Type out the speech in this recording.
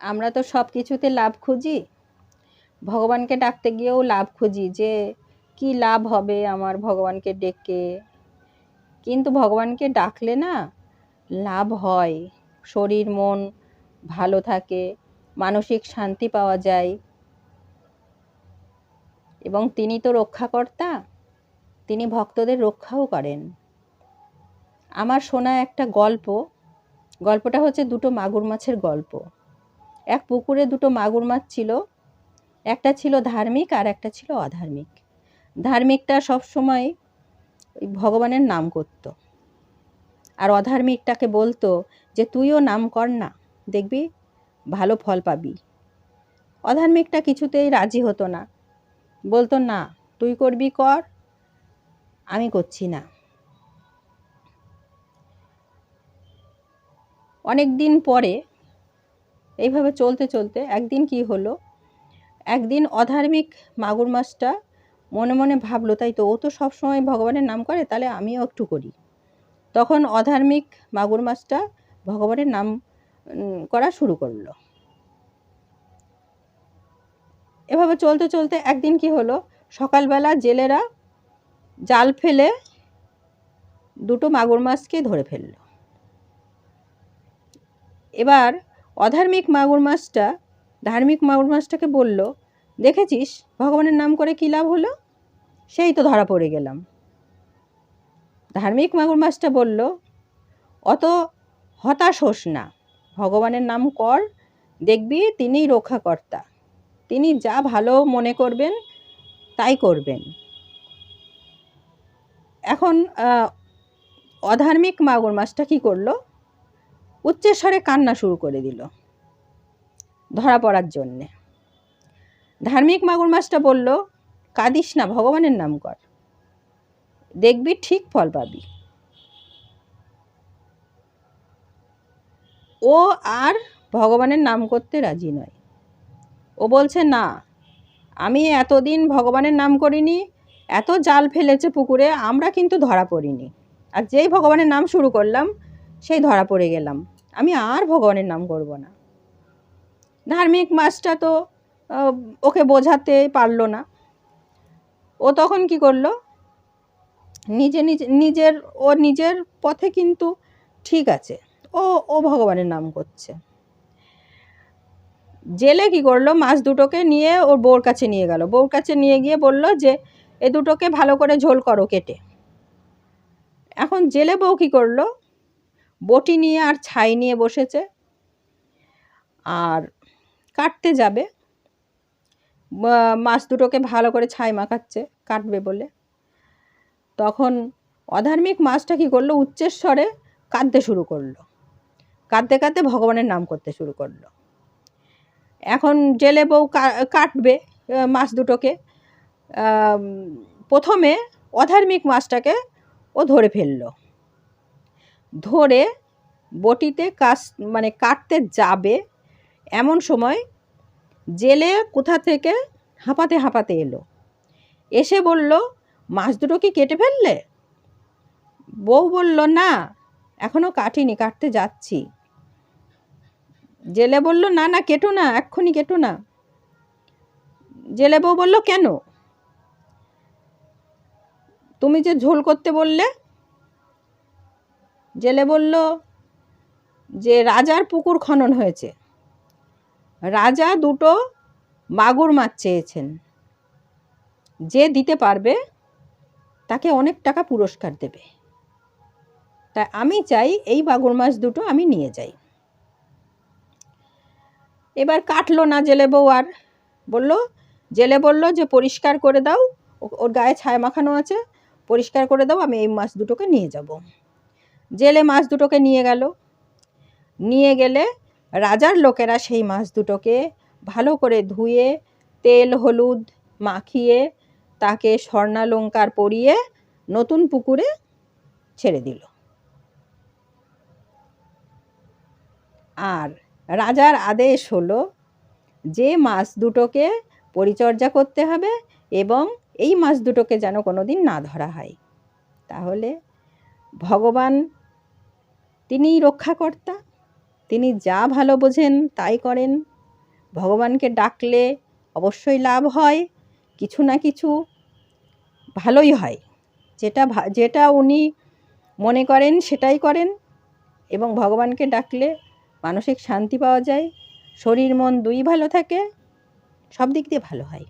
আমরা তো সব কিছুতে লাভ খুঁজি। ভগবানকে ডাকতে গিয়েও লাভ খুঁজি যে, কি লাভ হবে আমার ভগবানকে ডেকে? কিন্তু ভগবানকে ডাকলে না লাভ হয়, শরীর, মন ভালো থাকে, মানসিক শান্তি পাওয়া যায়। এবং তিনি তো রক্ষাকর্তা, তিনি ভক্তদের রক্ষাও করেন। আমার শোনা একটা গল্প, গল্পটা হচ্ছে দুটো মাগুর মাছের গল্প। এক পুকুরে দুটো মাগুর মাছ ছিল। একটা ছিল ধার্মিক আর একটা ছিল অধার্মিক। ধার্মিকটা সবসময় ভগবানের নাম করত। আর অধার্মিকটাকে বলতো যে, তুইও নাম কর না, দেখবি ভালো ফল পাবি। অধার্মিকটা কিছুতেই রাজি হতো না। বলতো, না, তুই করবি কর, আমি করছি না। অনেক দিন পরে এইভাবে চলতে চলতে একদিন কি হলো? একদিন অধার্মিক মাগুর মাছটা মনে মনে ভাবলো, তাই তো, ও তো সবসময় ভগবানের নাম করে, তাহলে আমিও একটু করি। তখন অধার্মিক মাগুর মাছটা ভগবানের নাম করা শুরু করল। এভাবে চলতে চলতে একদিন কি হলো? সকালবেলা জেলেরা জাল ফেলে দুটো মাগুর মাছকে ধরে ফেলল। এবার অধার্মিক মাগুর মাছটা, ধার্মিক মাগুর মাছটাকে বলল, দেখেছিস? ভগবানের নাম করে কী লাভ হলো? সেই তো ধরা পড়ে গেলাম। ধার্মিক মাগুর মাছটা বলল, অত হতাশ হোস না। ভগবানের নাম কর, দেখবি তিনিই রক্ষাকর্তা। তিনি যা ভালো মনে করবেন, তাই করবেন। এখন অধার্মিক মাগুর মাছটা কী করল? উচ্চস্বরে কান্না শুরু করে দিল, ধরা পড়ার জন্যে। ধার্মিক মাগুর মাছটা বলল, কাঁদিস না, ভগবানের নাম কর। দেখবি ঠিক ফল পাবি। ও আর ভগবানের নাম করতে রাজি নয়। ও বলছে, না, আমি এতদিন ভগবানের নাম করিনি, এত জাল ফেলেছে পুকুরে, আমরা কিন্তু ধরা পড়িনি। আর যেই ভগবানের নাম শুরু করলাম, সেই ধরা পড়ে গেলাম। আমি আর ভগবানের নাম করব না। ধার্মিক মাছটা তো ওকে বোঝাতে পারল না। ও তখন কি করল? নিজে নিজে, নিজের, ও নিজের পথে কিন্তু ঠিক আছে। ও ও ভগবানের নাম করছে। জেলে কি করল? মাছ দুটোকে নিয়ে ওর বউর কাছে নিয়ে গেল। বউর কাছে নিয়ে গিয়ে বলল যে, এ দুটোকে ভালো করে ঝোল করো কেটে। এখন জেলে বউ কী করল? বটি নিয়ে আর ছাই নিয়ে বসেছে। আর কাটতে যাবে। মাছ দুটোকে ভালো করে ছাই মাখাচ্ছে, কাটবে বলে। তখন অধার্মিক মাছটা কী করল? উচ্চেস্বরে কাঁদতে শুরু করল। কাঁদতে কাঁদতে ভগবানের নাম করতে শুরু করল। এখন জেলে বউ কাটবে মাছ দুটোকে। প্রথমে অধার্মিক মাছটাকে ও ধরে ফেলল। ধরে বটিতে কাস মানে কাটতে যাবে এমন সময় জেলে কোথা থেকে হাঁপাতে হাঁপাতে এলো। এসে বলল, মাছ দুটো কি কেটে ফেললে? বউ বলল, না এখনও কাটিনি, কাটতে যাচ্ছি। জেলে বলল, না না, কেটো না, এক্ষুনি কেটো না। জেলে বউ বলল, কেন? তুমি যে ঝোল করতে বললে জেলে বলল যে রাজার পুকুর খনন হয়েছে। রাজা দুটো মাগুর মাছ চেয়েছেন। যে দিতে পারবে তাকে অনেক টাকা পুরস্কার দেবে। তাই আমি চাই এই মাগুর মাছ দুটো আমি নিয়ে যাই। এবার কাটলো না জেলে বউ আর। বলল, জেলে বলল যে পরিষ্কার করে দাও ওর গায়ে ছায়া মাখানো আছে, পরিষ্কার করে দাও, আমি এই মাছ দুটোকে নিয়ে যাব। জেলে মাছ দুটোকে নিয়ে গেল। নিয়ে গেলে রাজার লোকেরা সেই মাছ দুটোকে ভালো করে ধুয়ে, তেল, হলুদ মাখিয়ে, তাকে স্বর্ণালঙ্কার পরিয়ে নতুন পুকুরে ছেড়ে দিল। আর রাজার আদেশ হলো, যে মাছ দুটোকে পরিচর্যা করতে হবে এবং এই মাছ দুটোকে যেন কোনো দিন না ধরা হয়। তাহলে ভগবান তিনিই রক্ষাকর্তা তিনি যা ভালো বোঝেন তাই করেন। ভগবানকে ডাকলে অবশ্যই লাভ হয়, কিছু না কিছু ভালোই হয়। যেটা যেটা উনি মনে করেন সেটাই করেন এবং ভগবানকে ডাকলে মানসিক শান্তি পাওয়া যায়, শরীর মন দুই ভালো থাকে, সব দিক দিয়ে ভালো হয়।